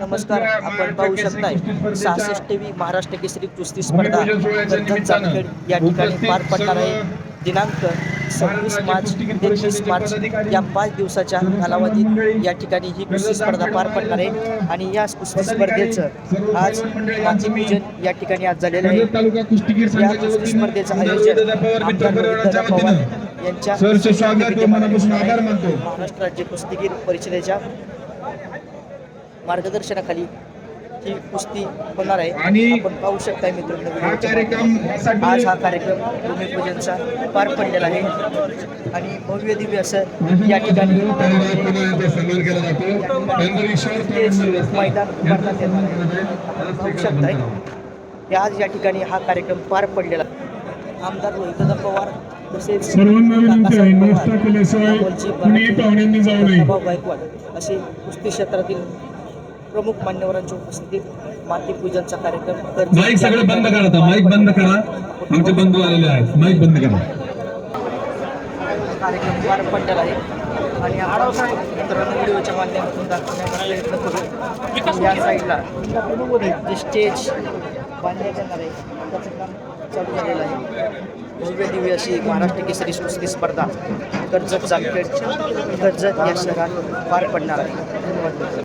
नमस्कार आपण पाहू शकताय. सहासष्टवी महाराष्ट्र केसरी कुस्ती स्पर्धा जामखेड या ठिकाणी पार पडणार आहे. दिनांक सव्वीस मार्च ते तीस मार्च या पाच दिवसाच्या कालावधीत या ठिकाणी ही कुस्ती स्पर्धा पार पडणार आहे. आणि या कुस्ती स्पर्धेचं आज मातीपूजन या ठिकाणी आज झालेलं आहे. या कुस्ती स्पर्धेचं आयोजन आमदार पवार यांच्या. महाराष्ट्र राज्य कुस्तीगीर परिषदेच्या मार्गदर्शनाखाली ही कुस्ती होणार आहे आणि आपण पाहू शकताय मित्रांनो. आज हा कार्यक्रम भूमिपूजनचा पार पडलेला आहे आणि भव्य दिव्य असं या ठिकाणी मैदान उभारण्यात येणार आहे. पाहू शकताय की आज या ठिकाणी हा कार्यक्रम पार पडलेला. आमदार रोहितदादा पवार तसेच गायकवाड असे कुस्ती क्षेत्रातील प्रमुख मान्यवरांच्या उपस्थितीत मातीपूजनचा कार्यक्रम कर्जत माईक सगळे बंद करा आता. माईक बंद करा. आमचे बंधू आलेले आहेत. माईक बंद करा. कार्यक्रम पार पडलेला आहे. आणि आपण मित्रांनो व्हिडिओच्या माध्यमातून दाखवण्याचा प्रयत्न करू या साईडला जे स्टेज बांधण्यात येणार आहे. त्याचं काम चालू झालेलं आहे. भव्य दिव्य अशी महाराष्ट्र केसरी कुस्ती स्पर्धा कर्जत जामखेड कर्जत या शहरात पार पडणार आहे. धन्यवाद.